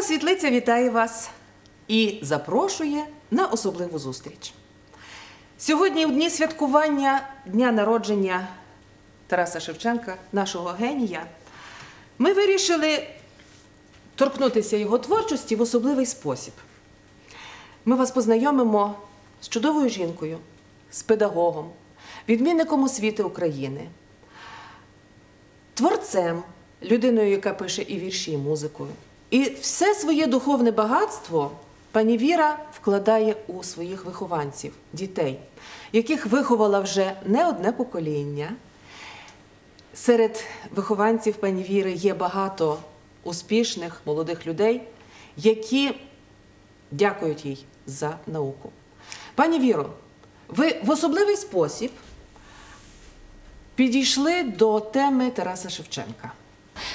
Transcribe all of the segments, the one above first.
Свято Світлиця вітає вас і запрошує на особливу зустріч. Сьогодні, у дні святкування дня народження Тараса Шевченка, нашого генія, ми вирішили торкнутися його творчості в особливий спосіб. Ми вас познайомимо з чудовою жінкою, з педагогом, відмінником освіти України, творцем, людиною, яка пише і вірші, і музику. І все своє духовне багатство пані Віра вкладає у своїх вихованців, дітей, яких виховала вже не одне покоління. Серед вихованців пані Віри є багато успішних молодих людей, які дякують їй за науку. Пані Віро, ви в особливий спосіб підійшли до теми Тараса Шевченка.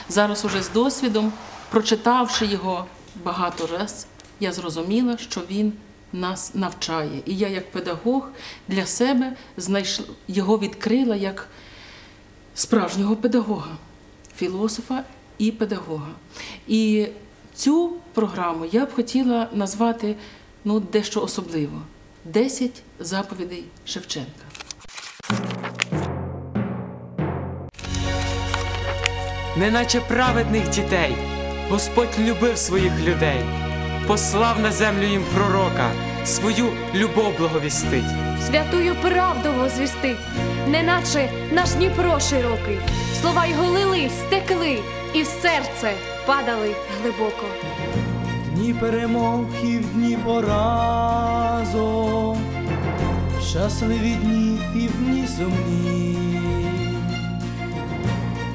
Зараз уже з досвідом, прочитавши його багато раз, я зрозуміла, що він нас навчає. І я, як педагог, для себе його відкрила як справжнього педагога, філософа і педагога. І цю програму я б хотіла назвати ну, дещо особливо: «10 заповідей Шевченка. неначе праведних дітей, Господь любив своїх людей, послав на землю їм пророка, свою любов благовістить. святую правду возвістить, неначе наш Дніпро широкий, слова його лились, стекли, і в серце падали глибоко. Дні перемог і в дні поразок, щасливі дні і в дні сумні.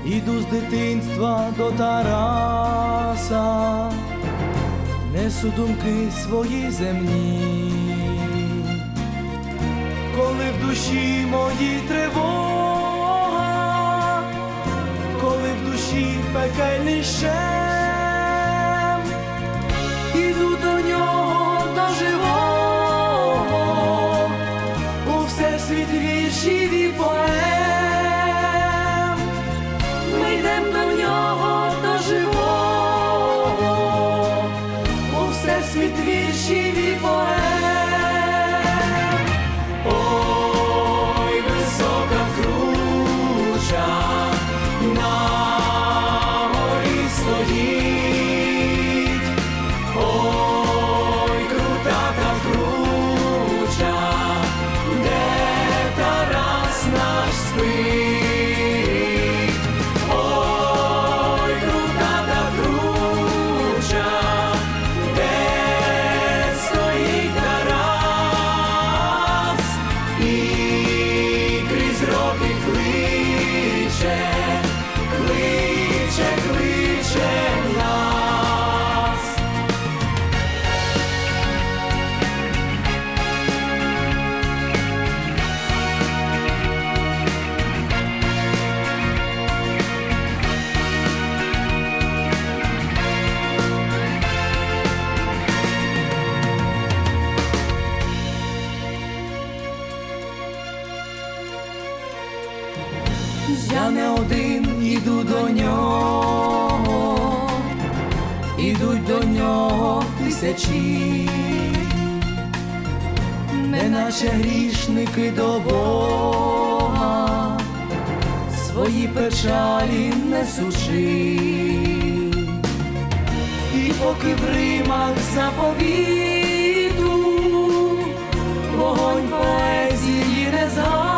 Іду з дитинства до Тараса, несу думки свої земні, коли в душі моїй тривога, коли в душі пекельний щем, не наче грішники до Бога, свої печалі несучи, і поки в Римах заповіту вогонь поезії не згас,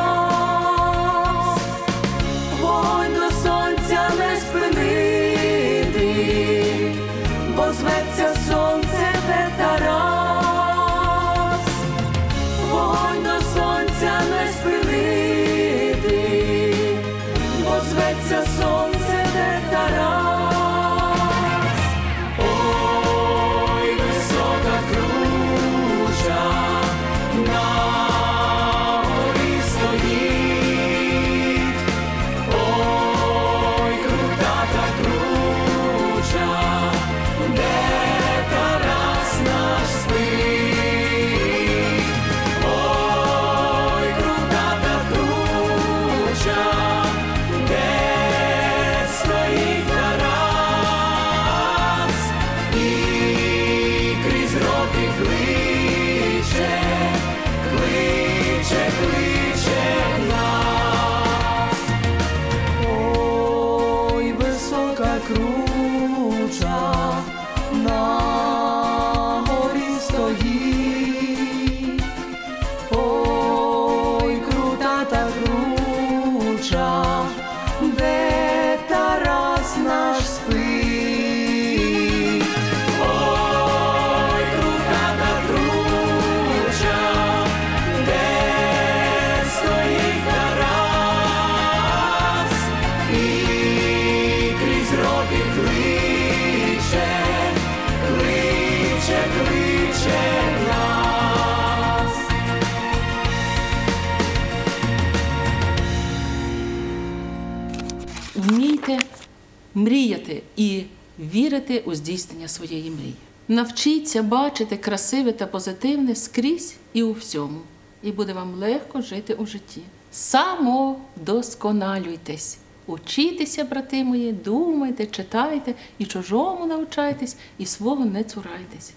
вірити у здійснення своєї мрії. Навчіться бачити красиве та позитивне скрізь і у всьому, і буде вам легко жити у житті. Самодосконалюйтесь. Учітеся, брати мої, думайте, читайте, і чужому навчайтесь, і свого не цурайтесь.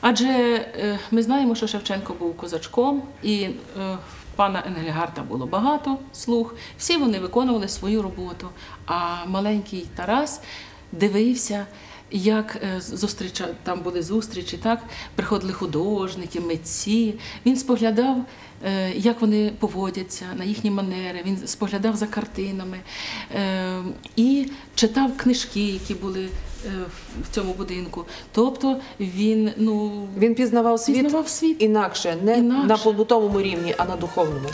Адже е, ми знаємо, що Шевченко був козачком, і е, пана Енгельгарта було багато слуг. Всі вони виконували свою роботу. А маленький Тарас дивився, як е, зустріча, там були зустрічі, так приходили художники, митці. Він споглядав, е, як вони поводяться на їхні манери. Він споглядав за картинами е, і читав книжки, які були в цьому будинку. Тобто він ну Він пізнавав світ, Пізнавав світ. інакше, не Інакше. на побутовому рівні, а на духовному.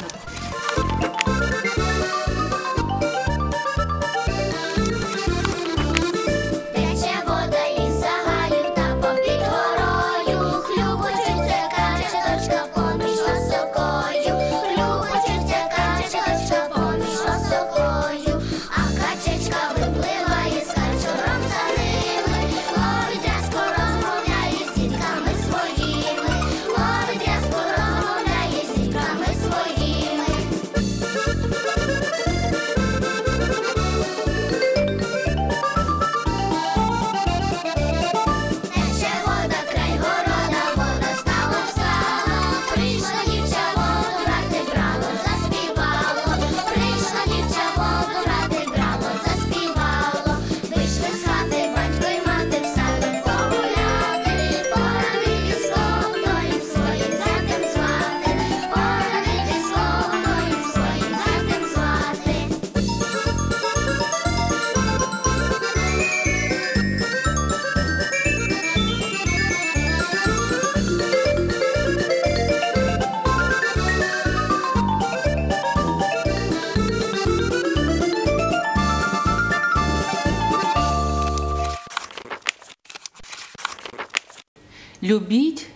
Любіть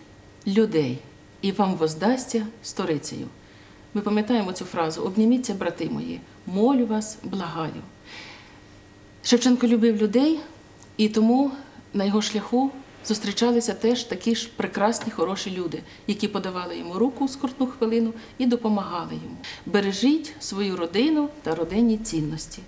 людей, і вам воздасться сторицею. Ми пам'ятаємо цю фразу Обніміться, брати мої, молю вас, благаю. Шевченко любив людей, і тому на його шляху зустрічалися теж такі ж прекрасні, хороші люди, які подавали йому руку у скрутну хвилину і допомагали йому. Бережіть свою родину та родинні цінності.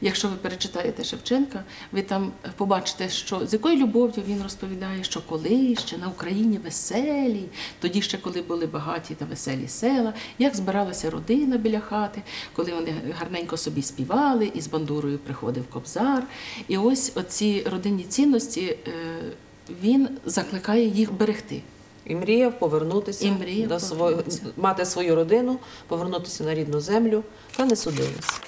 Якщо ви перечитаєте Шевченка, ви там побачите, що з якою любов'ю він розповідає, що коли ще на Україні веселі, тоді ще коли були багаті та веселі села, як збиралася родина біля хати, коли вони гарненько собі співали, і з бандурою приходив кобзар. І ось оці родинні цінності е, він закликає їх берегти. І мріяв повернутися І мріяв до свого, мати свою родину, повернутися на рідну землю, та не судилось.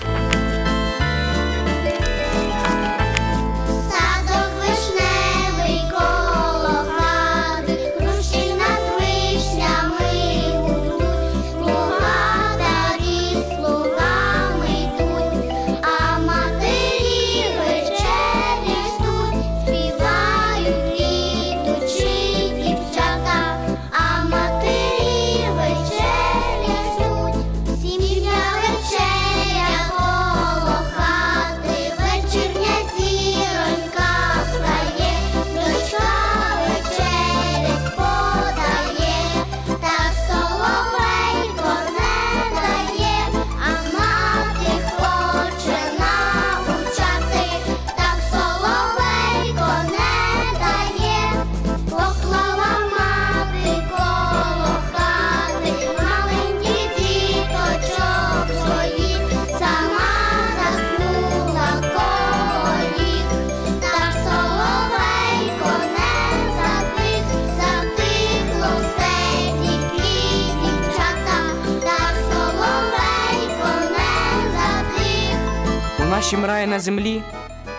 Нашім раї на землі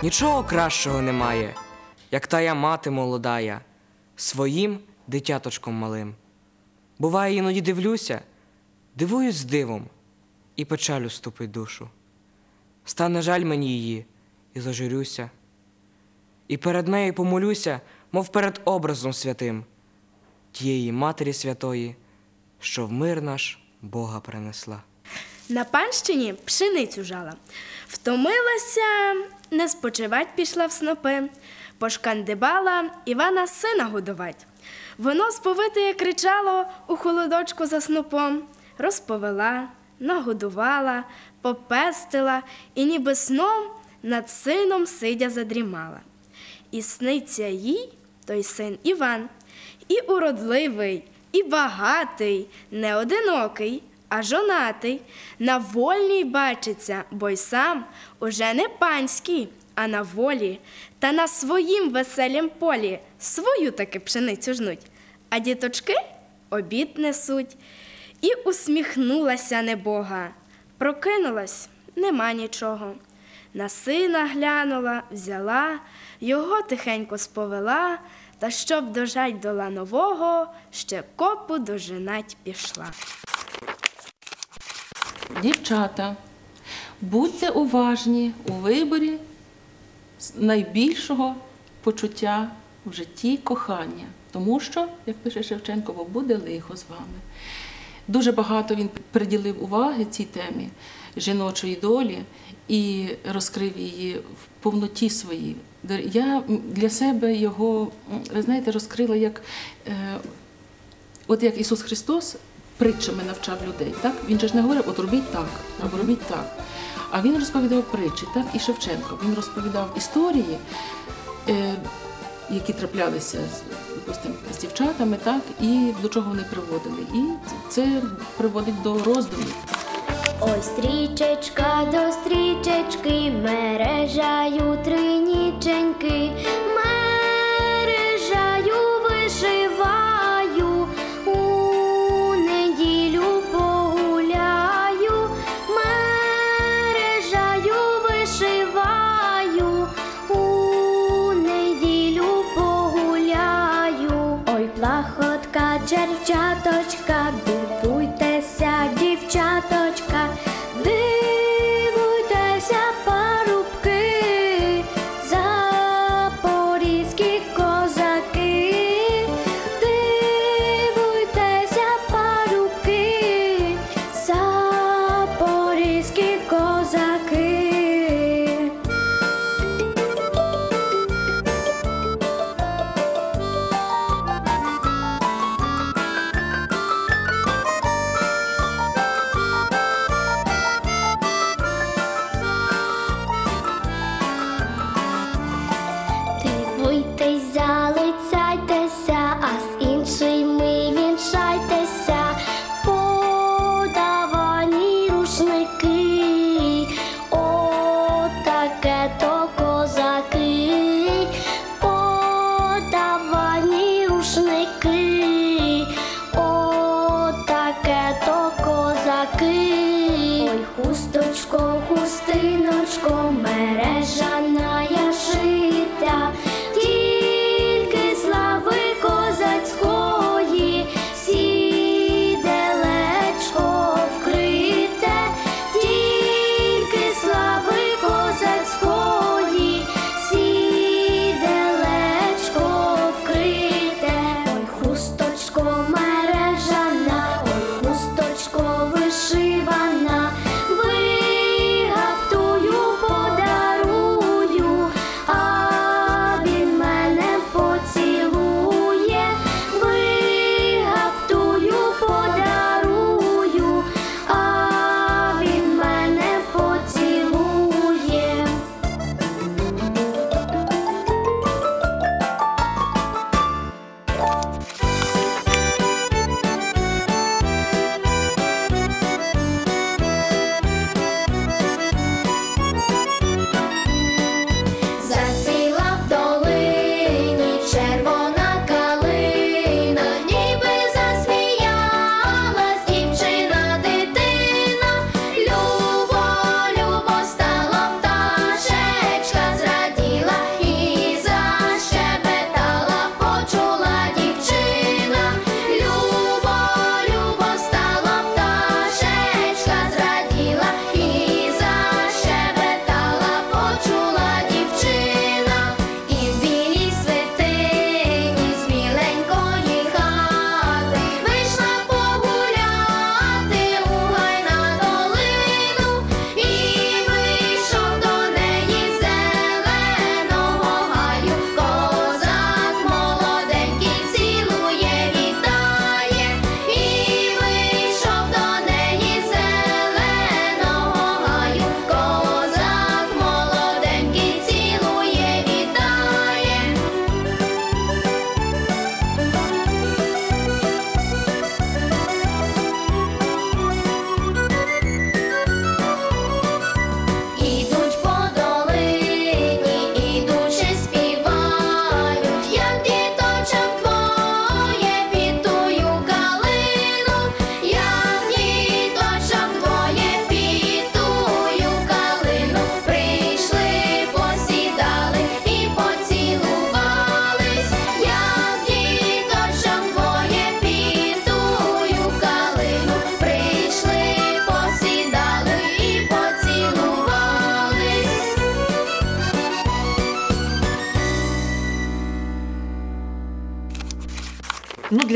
нічого кращого немає, як тая мати молодая, своїм дитяточком малим. Буває, іноді дивлюся, дивуюсь з дивом, і печалю ступить душу. Стане жаль мені її, і зажурюся, і перед нею помолюся, мов перед образом святим, тієї Матері Святої, що в мир наш Бога принесла. На панщині пшеницю жала. Втомилася, не спочивать пішла в снопи, пошкандибала Івана сина годувать. Воно сповитеє кричало у холодочку за снопом, розповела, нагодувала, попестила і ніби сном над сином сидя задрімала. І сниться їй той син Іван, і уродливий, і багатий, не одинокий, а жонатий, на вольній бачиться, бо й сам уже не панський, а на волі, та на своїм веселім полі свою таки пшеницю жнуть, а діточки обід несуть. І усміхнулася небога. Прокинулась, нема нічого. На сина глянула, взяла, його тихенько сповела, та щоб дожать до ланового, ще копу дожинать пішла. Дівчата, будьте уважні у виборі найбільшого почуття в житті кохання, тому що, як пише Шевченко, буде лихо з вами. Дуже багато він приділив уваги цій темі жіночої долі і розкрив її в повноті своїй. Я для себе його, ви знаєте, розкрила як е, От як Ісус Христос притчами навчав людей, так? Він же ж не говорив, от робіть так, або робіть так. А він розповідав притчі, так і Шевченко. Він розповідав історії, е, які траплялися з, допустим, з дівчатами, так, і до чого вони приводили. І це приводить до роздумів. Ой, стрічечка до стрічечки, мережаю триніченьки,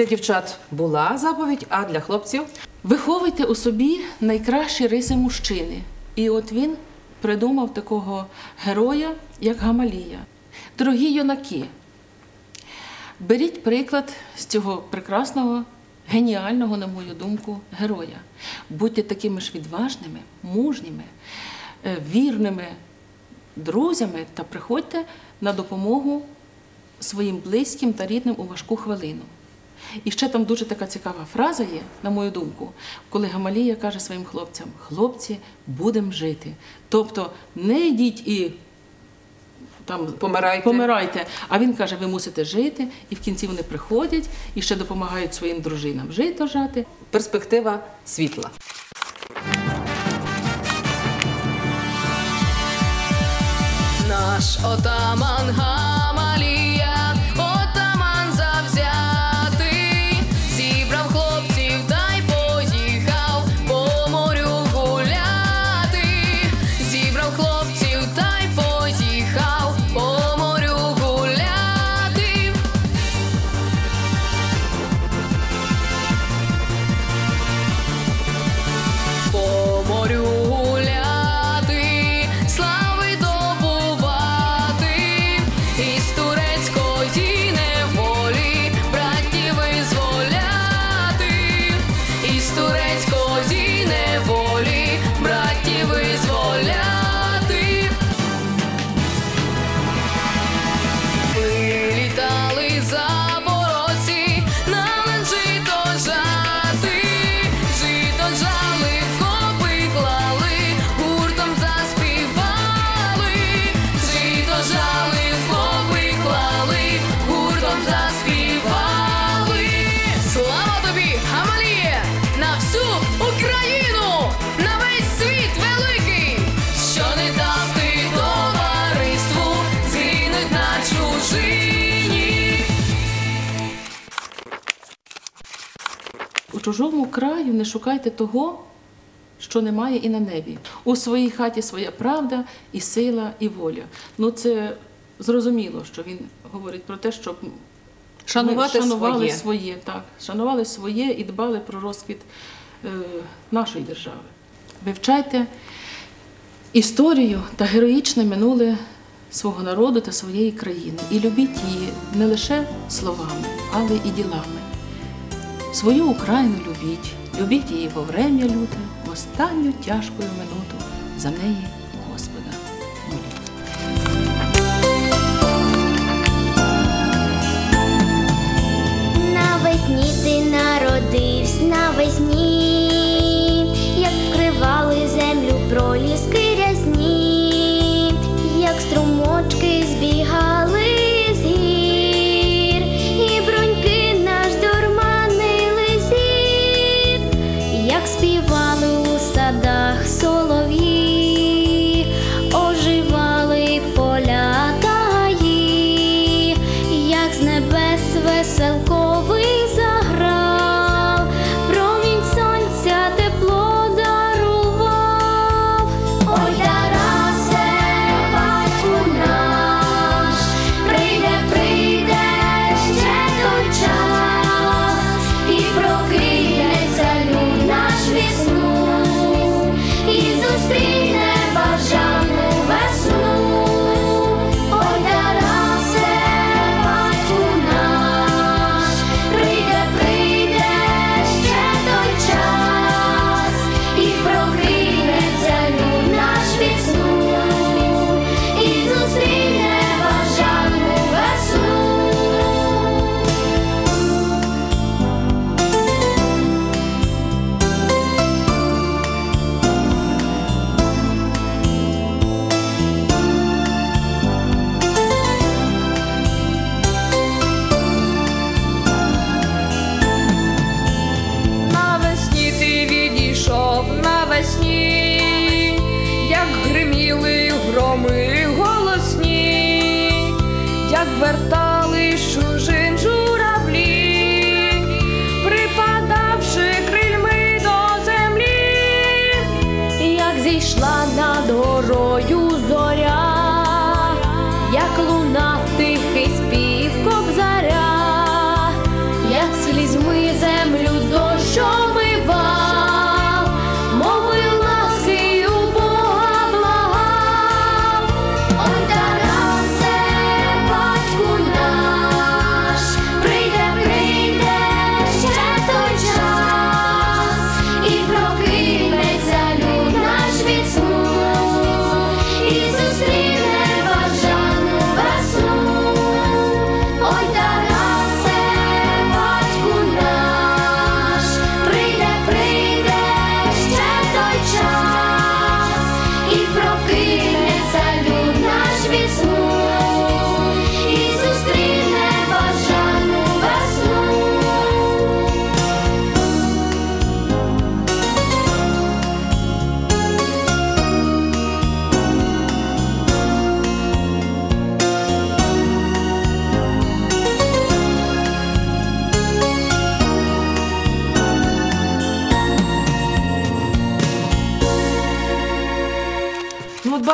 для дівчат була заповідь, а для хлопців Виховуйте у собі найкращі риси мужчини. І от він придумав такого героя, як Гамалія. Дорогі юнаки, беріть приклад з цього прекрасного, геніального, на мою думку, героя. Будьте такими ж відважними, мужніми, е, вірними друзями та приходьте на допомогу своїм близьким та рідним у важку хвилину. І ще там дуже така цікава фраза є, на мою думку, коли Гамалія каже своїм хлопцям: хлопці, будемо жити. Тобто не йдіть і там Помирайте. помирайте. А він каже, ви мусите жити, і в кінці вони приходять і ще допомагають своїм дружинам жити жати. перспектива світла. Наш отаман Гамалія, чужому краю не шукайте того, що немає і на небі. У своїй хаті своя правда, і сила, і воля. Ну це зрозуміло, що він говорить про те, щоб Шанувати шанували своє. своє, так, шанували своє і дбали про розквіт е, нашої держави. Вивчайте історію та героїчне минуле свого народу та своєї країни. І любіть її не лише словами, але і ділами. Свою Україну любіть, любіть її во врем'я люте, в останню тяжкою минуту за неї Господа моліть. Навесні ти народився навесні, як співали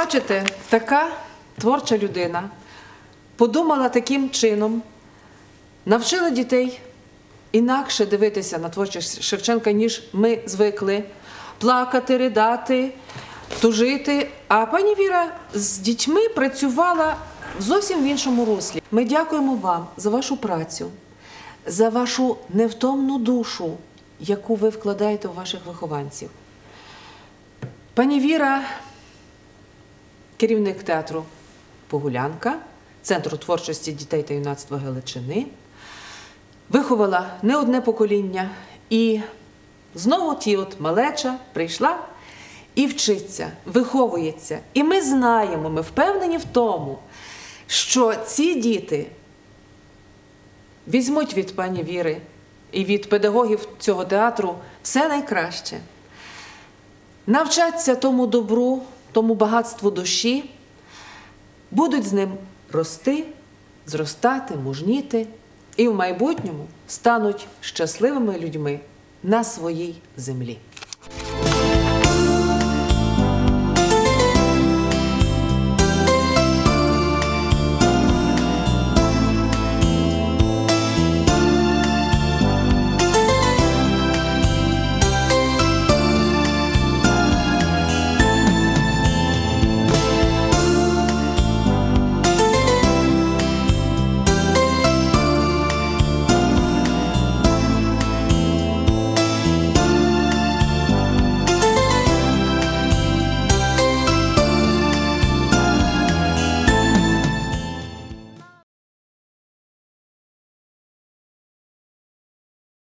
бачите, така творча людина подумала таким чином, навчила дітей інакше дивитися на творчість Шевченка, ніж ми звикли плакати, ридати, тужити. А пані Віра з дітьми працювала зовсім в іншому руслі. Ми дякуємо вам за вашу працю, за вашу невтомну душу, яку ви вкладаєте в ваших вихованців. Пані Віра, керівник театру Погулянка, Центру творчості дітей та юнацтва Галичини, виховала не одне покоління, і знову ті от малеча прийшла і вчиться, виховується. І ми знаємо, ми впевнені в тому, що ці діти візьмуть від пані Віри і від педагогів цього театру все найкраще навчаться тому добру, тому багатству душі, будуть з ним рости, зростати, мужніти і в майбутньому стануть щасливими людьми на своїй землі.